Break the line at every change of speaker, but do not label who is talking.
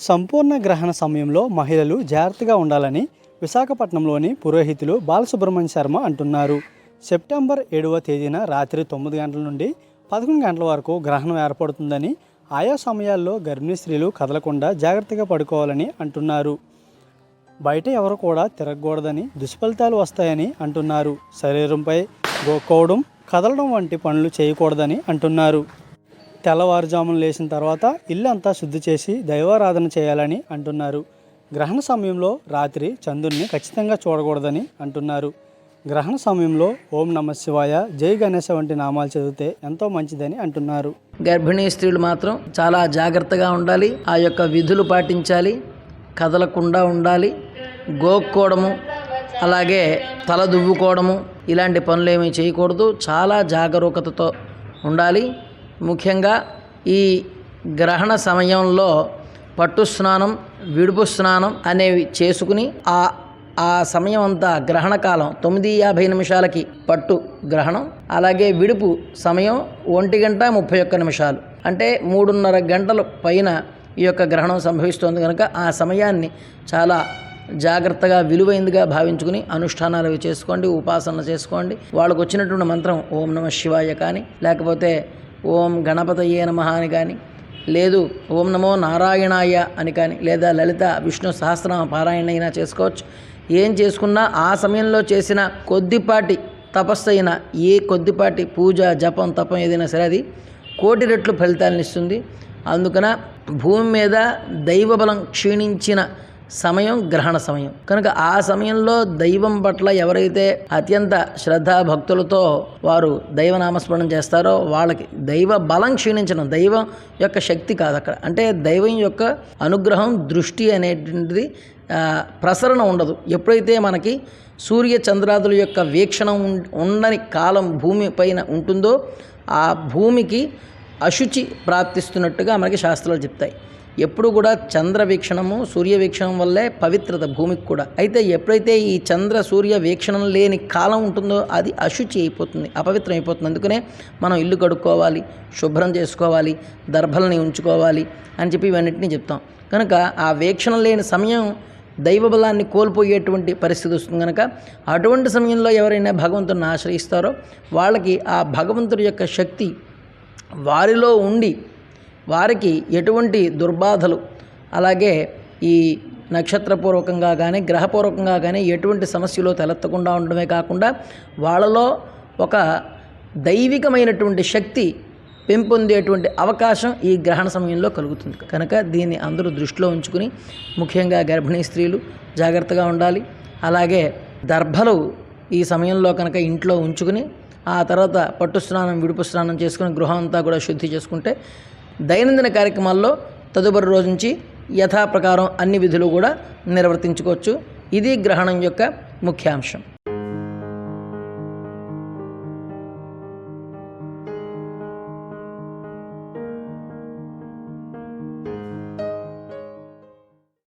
సంపూర్ణ గ్రహణ సమయంలో మహిళలు జాగ్రత్తగా ఉండాలని విశాఖపట్నంలోని పురోహితులు బాలసుబ్రహ్మణ్య శర్మ అంటున్నారు. సెప్టెంబర్ ఏడవ తేదీన రాత్రి తొమ్మిది గంటల నుండి పదకొండు గంటల వరకు గ్రహణం ఏర్పడుతుందని ఆయా సమయాల్లో గర్భిణీ స్త్రీలు కదలకుండా జాగ్రత్తగా పడుకోవాలని అంటున్నారు. బయట ఎవరు కూడా తిరగకూడదని దుష్ఫలితాలు వస్తాయని అంటున్నారు. శరీరంపై గోక్కోవడం కదలడం వంటి పనులు చేయకూడదని అంటున్నారు. తెల్లవారుజామున లేచిన తర్వాత ఇల్లు అంతా శుద్ధి చేసి దైవారాధన చేయాలని అంటున్నారు. గ్రహణ సమయంలో రాత్రి చంద్రుడిని ఖచ్చితంగా చూడకూడదని అంటున్నారు. గ్రహణ సమయంలో ఓం నమ శివాయ జై గణేశ వంటి నామాలు చదివితే ఎంతో మంచిదని అంటున్నారు.
గర్భిణీ స్త్రీలు మాత్రం చాలా జాగ్రత్తగా ఉండాలి ఆ యొక్క విధులు పాటించాలి కదలకుండా ఉండాలి గోక్కోవడము అలాగే తల దువ్వుకోవడము ఇలాంటి పనులు ఏమీ చేయకూడదు. చాలా జాగరూకతతో ఉండాలి. ముఖ్యంగా ఈ గ్రహణ సమయంలో పట్టు స్నానం విడుపు స్నానం అనేవి చేసుకుని ఆ ఆ సమయం అంతా గ్రహణ కాలం తొమ్మిది యాభై నిమిషాలకి పట్టు గ్రహణం అలాగే విడుపు సమయం ఒంటి గంట ముప్పై ఒక్క నిమిషాలు. అంటే మూడున్నర గంటల పైన ఈ యొక్క గ్రహణం సంభవిస్తోంది కనుక ఆ సమయాన్ని చాలా జాగ్రత్తగా విలువైందిగా భావించుకుని అనుష్ఠానాలు అవి చేసుకోండి ఉపాసనలు చేసుకోండి. వాళ్ళకు వచ్చినటువంటి మంత్రం ఓం నమ శివాయ కానీ లేకపోతే ఓం గణపతయే నమ అని కానీ లేదు ఓం నమో నారాయణాయ అని కానీ లేదా లలిత విష్ణు సహస్రనామ పారాయణ అయినా చేసుకోవచ్చు. ఏం చేసుకున్నా ఆ సమయంలో చేసిన కొద్దిపాటి తపస్సు అయినా ఏ కొద్దిపాటి పూజ జపం తపం ఏదైనా సరే అది కోటి రెట్లు ఫలితాలను ఇస్తుంది. అందుకన భూమి మీద దైవబలం క్షీణించిన సమయం గ్రహణ సమయం. కనుక ఆ సమయంలో దైవం పట్ల ఎవరైతే అత్యంత శ్రద్ధ భక్తులతో వారు దైవనామస్మరణం చేస్తారో వాళ్ళకి దైవ బలం క్షీణించడం దైవం యొక్క శక్తి కాదు అక్కడ. అంటే దైవం యొక్క అనుగ్రహం దృష్టి అనేటువంటిది ప్రసరణ ఉండదు. ఎప్పుడైతే మనకి సూర్య చంద్రాదుల యొక్క వీక్షణం ఉం- ఉండని కాలం భూమి పైన ఉంటుందో ఆ భూమికి అశుచి ప్రాప్తిస్తున్నట్టుగా మనకి శాస్త్రాలు చెప్తాయి. ఎప్పుడు కూడా చంద్ర వీక్షణము సూర్య వీక్షణం వల్లే పవిత్రత భూమికి కూడా. అయితే ఎప్పుడైతే ఈ చంద్ర సూర్య వీక్షణం లేని కాలం ఉంటుందో అది అశుచి అయిపోతుంది అపవిత్రం అయిపోతుంది. అందుకనే మనం ఇల్లు కడుక్కోవాలి శుభ్రం చేసుకోవాలి దర్భల్ని ఉంచుకోవాలి అని చెప్పి ఇవన్నిటిని చెప్తాం. కనుక ఆ వీక్షణ లేని సమయం దైవ బలాన్ని కోల్పోయేటువంటి పరిస్థితి వస్తుంది కనుక అటువంటి సమయంలో ఎవరైనా భగవంతుని ఆశ్రయిస్తారో వాళ్ళకి ఆ భగవంతుడి యొక్క శక్తి వారిలో ఉండి వారికి ఎటువంటి దుర్బాధలు అలాగే ఈ నక్షత్రపూర్వకంగా కానీ గ్రహపూర్వకంగా కానీ ఎటువంటి సమస్యలు తలెత్తకుండా ఉండడమే కాకుండా వాళ్ళలో ఒక దైవికమైనటువంటి శక్తి పెంపొందేటువంటి అవకాశం ఈ గ్రహణ సమయంలో కలుగుతుంది. కనుక దీన్ని అందరూ దృష్టిలో ఉంచుకుని ముఖ్యంగా గర్భిణీ స్త్రీలు జాగ్రత్తగా ఉండాలి. అలాగే దర్భలు ఈ సమయంలో కనుక ఇంట్లో ఉంచుకుని ఆ తర్వాత పట్టు స్నానం విడుపు స్నానం చేసుకుని గృహం అంతా కూడా శుద్ధి చేసుకుంటే దైనందిన కార్యక్రమాల్లో తదుపరి రోజు నుంచి యథాప్రకారం అన్ని విధులు కూడా నిర్వర్తించుకోవచ్చు. ఇది గ్రహణం యొక్క ముఖ్యాంశం.